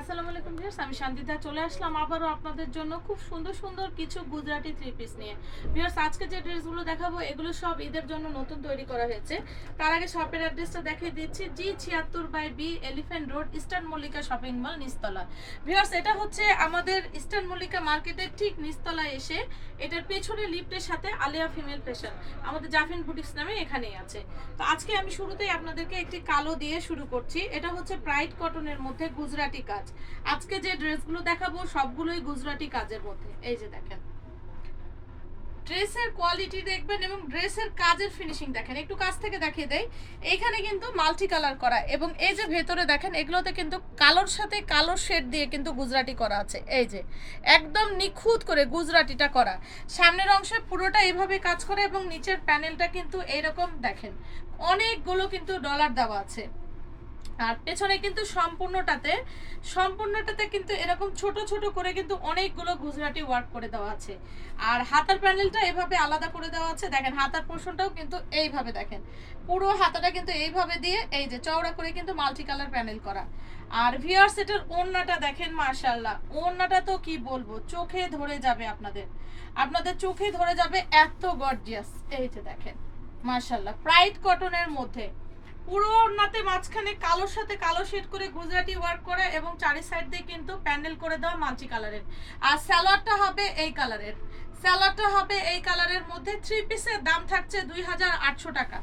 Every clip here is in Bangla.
আসসালামু আলাইকুম ভিউয়ার্স আমি শান্তিতা চলে আসলাম আবারও আপনাদের জন্য খুব সুন্দর সুন্দর কিছু গুজরাটি থ্রি পিস নিয়ে। ভিউয়ার্স আজকে যে ড্রেসগুলো দেখাবো, এগুলো সব ঈদের জন্য নতুন তৈরি করা হয়েছে। তার আগে শপের অ্যাড্রেসটা দেখিয়ে দিচ্ছি জি ছিয়াত্তর by B elephant road eastern Mallika shopping mall নিস্তলা viewers এটা হচ্ছে আমাদের ইস্টার্ন মল্লিকা মার্কেটের ঠিক নিস্তলায় এসে এটার পেছনে লিফটের সাথে আলিয়া ফিমেল ফ্যাশন আমাদের জাফিন বুটিক্স নামে এখানেই আছে। তো আজকে আমি শুরুতেই আপনাদেরকে একটি কালো দিয়ে শুরু করছি। এটা হচ্ছে প্রাইড কটনের মধ্যে গুজরাটি কাজ। আজকে যে ড্রেসগুলো দেখাবো, সবগুলোই গুজরাটি কাজের মধ্যে। এই যে দেখেন। ড্রেসের কোয়ালিটি দেখবেন এবং ড্রেসের কাজের ফিনিশিং দেখেন। একটু কাছ থেকে দেখিয়ে দেই। এইখানে কিন্তু মাল্টি কালার করা। এবং এই যে ভেতরে দেখেন, এগুলোতে কিন্তু কালোর সাথে কালো শেড দিয়ে কিন্তু গুজরাটি করা আছে। এই যে, একদম নিখুঁত করে গুজরাটিটা করা। সামনের অংশে পুরোটা এইভাবে কাজ করে এবং নিচের প্যানেলটা কিন্তু এইরকম দেখেন। অনেকগুলো কিন্তু ডলার দেওয়া আছে। আর পেছনে কিন্তু সম্পূর্ণটাতে সম্পূর্ণটাতে কিন্তু এরকম ছোট ছোট করে কিন্তু অনেকগুলো গুজরাটি ওয়ার্ক করে দেওয়া আছে। আর হাতার প্যানেলটা এভাবে আলাদা করে দেওয়া আছে। দেখেন, হাতার পোর্শনটাও কিন্তু এইভাবে দেখেন। পুরো হাতাটা কিন্তু এইভাবে দিয়ে এই যে চওড়া করে কিন্তু মাল্টি কালার প্যানেল করা। আর ভিয়ার সেটের ওড়নাটা দেখেন মার্শাল্লাহ ওড়নাটা তো কি বলব? চোখে ধরে যাবে আপনাদের। আপনাদের চোখে ধরে যাবে এত গর্জিয়াস এই যে দেখেন মার্শাল্লাহ প্রাইড কটনের মধ্যে। পুরো ওড়নাতে মাঝখানে কালো সাথে কালো শেড করে গুজরাটি ওয়ার্ক করে এবং চারি সাইড দিয়ে কিন্তু প্যান্ডেল করে দেওয়া মাল্টি কালারের। আর স্যালোয়ারটা হবে এই কালারের। স্যালোয়ারটা হবে এই কালারের মধ্যে থ্রি পিসের দাম থাকছে দুই হাজার আটশো টাকা।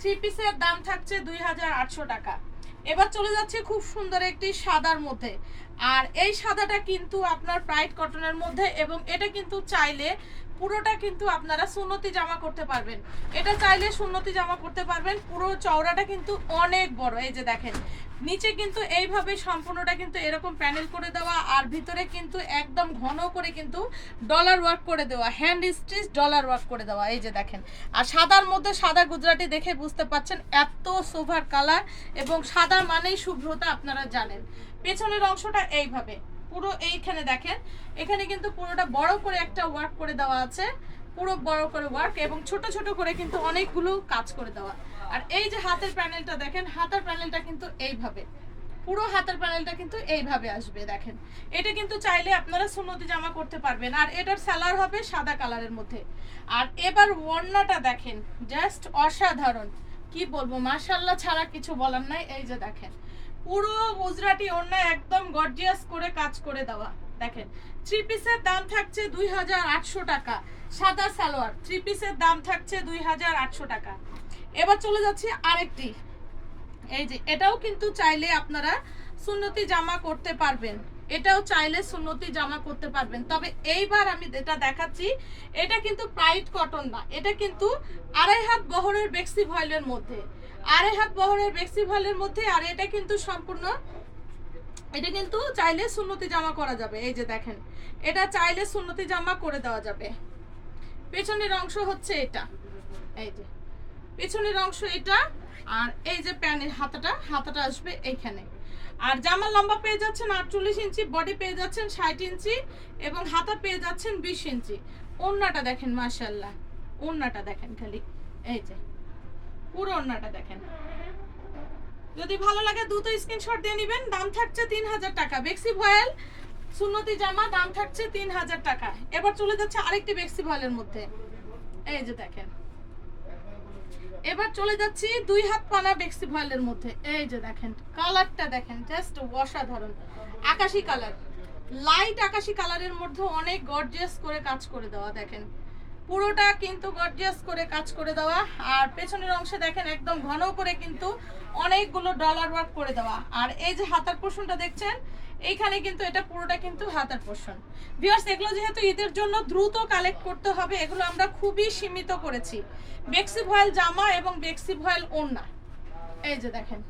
থ্রি পিসের দাম থাকছে দুই হাজার আটশো টাকা। এবার চলে যাচ্ছে খুব সুন্দর একটি সাদার মধ্যে। আর এই সাদাটা কিন্তু আপনার প্রাইড কটনের মধ্যে এবং এটা কিন্তু চাইলে পুরোটা কিন্তু আপনারা সুন্নতি জামা করতে পারবেন। এটা চাইলে সুন্নতি জামা করতে পারবেন, পুরো চওড়াটা কিন্তু অনেক বড়, এই যে দেখেন। নিচে কিন্তু এইভাবে সম্পূর্ণটা কিন্তু এরকম প্যানেল করে দেওয়া আর ভিতরে কিন্তু একদম ঘন করে কিন্তু ডলার ওয়ার্ক করে দেওয়া হ্যান্ড স্টিচ ডলার ওয়ার্ক করে দেওয়া, এই যে দেখেন। আর সাদার মধ্যে সাদা গুজরাটি দেখে বুঝতে পাচ্ছেন, এত সোভার কালার এবং সাদা মানেই শুভ্রতা আপনারা জানেন। পেছনের অংশটা এইভাবে। পুরো এইখানে দেখেন, এখানে কিন্তু পুরোটা বড় করে একটা ওয়ার্ক করে দেওয়া আছে। পুরো বড় করে ওয়ার্ক এবং ছোট ছোট করে কিন্তু অনেকগুলো কাজ করে দেওয়া। আর এই যে হাতের প্যানেলটা দেখেন, হাতের প্যানেলটা কিন্তু এইভাবে। পুরো হাতের প্যানেলটা কিন্তু এইভাবে আসবে, দেখেন। এটা কিন্তু চাইলে আপনারা সুন্নতি জামা করতে পারবেন। আর এটার সালার হবে সাদা কালারের মধ্যে। আর এবার ওড়নাটা দেখেন, জাস্ট অসাধারণ। কি বলব মাশাল্লাহ ছাড়া কিছু বলার নাই। এই যে দেখেন পুরো গুজরাটি ওড়না একদম গর্জিয়াস করে কাজ করে দেওয়া। দেখেন থ্রি পিসের দাম থাকছে দুই হাজার আটশো টাকা, সাদা সালোয়ার থ্রি পিসের দাম থাকছে দুই হাজার আটশো টাকা। এবার চলে যাচ্ছি আরেকটি। এই যে, এটাও কিন্তু চাইলে আপনারা সুন্নতি জামা করতে পারবেন। এটাও চাইলে সুন্নতি জামা করতে পারবেন। তবে এইবার আমি যেটা দেখাচ্ছি, এটা কিন্তু প্রাইড কটন না, এটা কিন্তু আড়াই হাত বহরের বেক্সি ভয়েলের মধ্যে। আড়াই হাত বহরের বেক্সি ভয়েলের মধ্যে, আর এটা কিন্তু সম্পূর্ণ, এটা কিন্তু চাইলে সুন্নতি জামা করা যাবে। এই যে দেখেন, এটা চাইলে সুন্নতি জামা করে দেওয়া যাবে। পেছনের অংশ হচ্ছে এটা। এই যে, পেছনের অংশ এটা, আর এই যে প্যানের হাতাটা হাতাটা আসবে এইখানে আর জামার লম্বা পেয়ে যাচ্ছেন আটচল্লিশ ইঞ্চি, বডি পেয়ে যাচ্ছেন ষাট ইঞ্চি, এবং হাতা পেয়ে যাচ্ছেন বিশ ইঞ্চি। ওড়নাটা দেখেন মাশাল্লাহ ওড়নাটা দেখেন খালি। এই যে পুরো ওড়নাটা দেখেন। যদি ভালো লাগে দ্রুত স্ক্রিনশট দিয়ে নেবেন, দাম থাকছে তিন হাজার টাকা। বেক্সি ভয়েল, সুন্নতি জামা, দাম থাকছে তিন হাজার টাকা। এবার চলে যাচ্ছে আরেকটি বেক্সি ভয়েলের মধ্যে। এই যে দেখেন। এবার চলে যাচ্ছি দুই হাত পানা বেক্সি ভয়েলের মধ্যে। এই যে দেখেন, কালারটা দেখেন জাস্ট অসাধারণ। আকাশি কালার। লাইট আকাশি কালারের মধ্যে অনেক গর্জিয়াস করে কাজ করে দেওয়া, দেখেন। পুরোটা কিন্তু গর্জিয়াস করে কাজ করে দেওয়া। আর পেছনের অংশে দেখেন একদম ঘন করে কিন্তু অনেকগুলো ডলার ওয়ার্ক করে দেওয়া। আর এই যে হাতার পোর্শনটা দেখছেন, এইখানে কিন্তু এটা পুরোটা কিন্তু হাতার পোর্শন ভিউয়ার্স এগুলো যেহেতু ঈদের জন্য দ্রুত কালেক্ট করতে হবে, এগুলো আমরা খুবই সীমিত করেছি। বেক্সি ভয়েল জামা এবং বেক্সি ভয়েল ওড়না। এই যে দেখেন।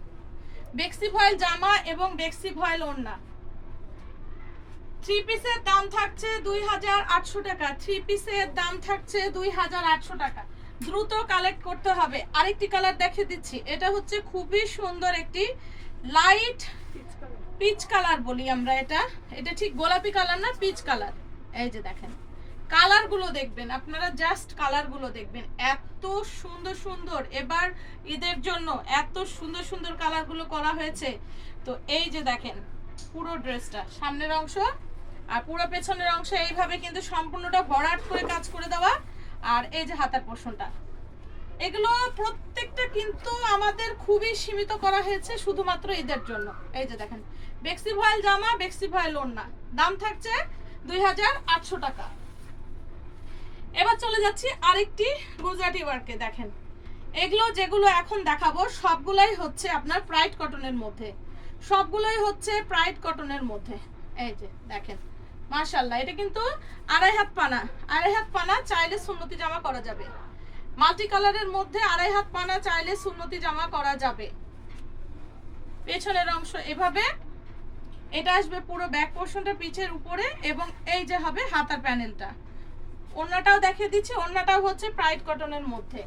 বেক্সি ভয়েল জামা এবং বেক্সি ভয়েল ওড়না। থ্রি পিসের দাম থাকছে দুই হাজার আটশো টাকা। থ্রি পিসের দাম থাকছে দুই হাজার আটশো টাকা। দ্রুত কালেক্ট করতে হবে। আরেকটি কালার দেখে দিচ্ছি। এটা হচ্ছে খুবই সুন্দর একটি লাইট পিচ কালার বলি আমরা এটা। এটা ঠিক গোলাপি কালার না পিচ কালার এই যে দেখেন। কালারগুলো দেখবেন। আপনারা জাস্ট কালারগুলো দেখবেন। এত সুন্দর সুন্দর। এবার ঈদের জন্য এত সুন্দর সুন্দর কালারগুলো করা হয়েছে। তো এই যে দেখেন, পুরো ড্রেসটা সামনের অংশ আর পুরো পেছনের অংশ এইভাবে কিন্তু সম্পূর্ণটা ভরাট করে কাজ করে দেওয়া আর এই যে হাতার পোর্শনটা এগুলো প্রত্যেকটা কিন্তু আমাদের খুবই সীমিত করা হয়েছে শুধুমাত্র ঈদের জন্য। এই যে দেখেন, বেক্সি ভয়েল জামা, বেক্সি ভয়েল ওড়না। দাম থাকছে দুই হাজার আটশো টাকা। এবার চলে যাচ্ছি আরেকটি গুজরাটি ওয়ার্কে, দেখেন। এগুলো যেগুলো এখন দেখাবো, সবগুলাই হচ্ছে আপনার প্রাইড কটনের মধ্যে। সবগুলোই হচ্ছে প্রাইড কটনের মধ্যে। এই যে, দেখেন। মাশাল্লাহ এটা কিন্তু আড়াই হাত পানা। আড়াই হাত পানা চাইলে সুন্নতি জামা করা যাবে। মাল্টি কালারের মধ্যে আড়াই হাত পানা চাইলে সুন্নতি জামা করা যাবে। পেছনের অংশ এভাবে, এটা আসবে পুরো ব্যাক পোর্শনটা পিছের উপরে এবং এই যে হবে হাতার প্যানেলটা। ওড়নাটাও দেখিয়ে দিচ্ছি, ওড়নাটাও হচ্ছে প্রাইড কটনের মধ্যে।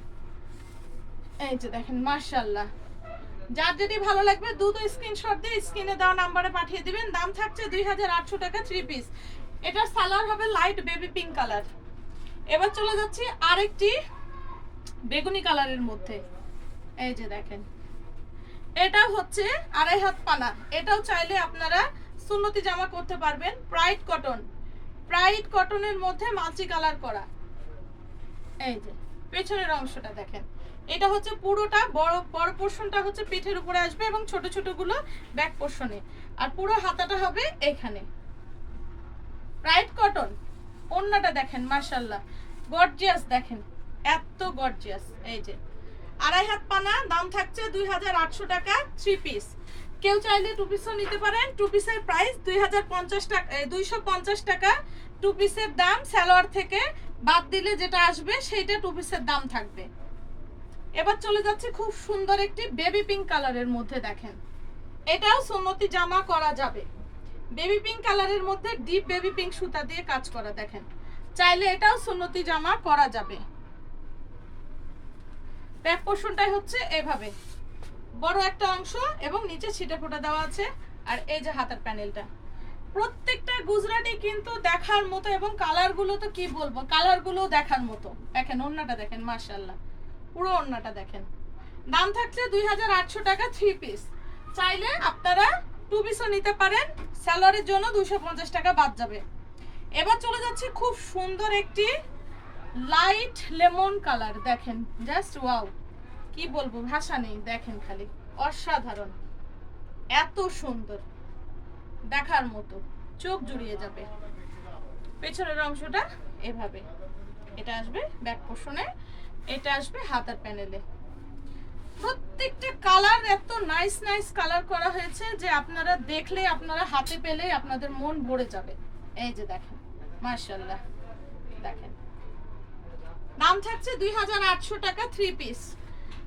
এই যে দেখেন মার্শাল্লাহ যার যদি ভালো লাগবে, দ্রুত স্ক্রিনশট দিয়ে স্ক্রিনে দেওয়া নাম্বারে পাঠিয়ে দিবেন। দাম থাকছে দুই হাজার আটশো টাকা থ্রি পিস এটার সালোয়ার হবে লাইট বেবি পিঙ্ক কালার এবার চলে যাচ্ছি আরেকটি বেগুনি কালারের মধ্যে। এই যে দেখেন। এটা হচ্ছে আড়াই হাত পানা। এটাও চাইলে আপনারা সুন্নতি জামা করতে পারবেন। প্রাইড কটন প্রাইড কটনের মধ্যে মাল্টি কালার করা। এই যে, পেছনের অংশটা দেখেন। এটা হচ্ছে পুরোটা বড় বড় পোর্শনটা হচ্ছে পিঠের উপরে আসবে এবং ছোট ছোটগুলো ব্যাক পোর্শনে আর পুরো হাতাটা হবে এখানে। প্রাইড কটন অন্যটা দেখেন মার্শাল্লাহ গর্জিয়াস দেখেন, এত গর্জিয়াস এই যে। আড়াই হাত পানা, দাম থাকছে দুই হাজার আটশো টাকা থ্রি পিস কেউ চাইলে টু পিসও নিতে পারেন। টু পিসের প্রাইস দুই হাজার পঞ্চাশ টাকা দুইশো পঞ্চাশ টাকা। টু পিসের দাম স্যালোয়ার থেকে বাদ দিলে যেটা আসবে, সেইটা টু পিসের দাম থাকবে। এবার চলে যাচ্ছে খুব সুন্দর একটি বেবি পিঙ্ক কালারের মধ্যে দেখেন। এটাও সুন্নতি জামা করা যাবে। বেবি পিঙ্ক কালারের মধ্যে ডিপ বেবি পিঙ্ক সুতা দিয়ে কাজ করা দেখেন। চাইলে এটাও সুন্নতি জামা করা যাবে। ব্যাক পোর্শনটাই হচ্ছে এভাবে। বড় একটা অংশ এবং নিচে ছিটে ফোটা দেওয়া আছে, আর এই যে হাতের প্যানেলটা প্রত্যেকটা গুজরাটি কিন্তু দেখার মতো এবং কালারগুলো তো কি বলব? কালারগুলো দেখার মতো। দেখেন অন্যটা দেখেন মার্শাল্লাহ পুরো ওন্নাটা দেখেন। দাম থাকছে দুই হাজার আটশো টাকা থ্রি পিস চাইলে আপনারা টু পিসও নিতে পারেন স্যালারির জন্য দুশো টাকা বাদ যাবে। এবার চলে যাচ্ছে খুব সুন্দর একটি লাইট লেমন কালার দেখেন জাস্ট ওয়াও কি বলব, ভাষা নেই, দেখেন খালি, অসাধারণ। এত সুন্দর, দেখার মতো, চোখ জুড়িয়ে যাবে। পেছনের অংশটা এভাবে। এটা আসবে ব্যাক পোর্শনে এটা আসবে হাতার প্যানেলে। প্রত্যেকটা কালার এত নাইস নাইস কালার করা হয়েছে যে আপনারা দেখলে, আপনারা হাতে পেলে আপনাদের মন ভরে যাবে। এই যে দেখেন মার্শাল্লাহ দেখেন। দাম থাকছে দুই হাজার আটশো টাকা থ্রি পিস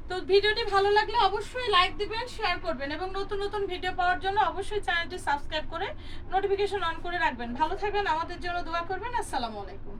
তো ভিডিওটি ভালো লাগলে অবশ্যই লাইক দিবেন শেয়ার করবেন এবং নতুন নতুন ভিডিও পাওয়ার জন্য অবশ্যই চ্যানেলটি সাবস্ক্রাইব করে নোটিফিকেশন অন করে রাখবেন। ভালো থাকবেন, আমাদের জন্য দোয়া করবেন। আসসালামু আলাইকুম।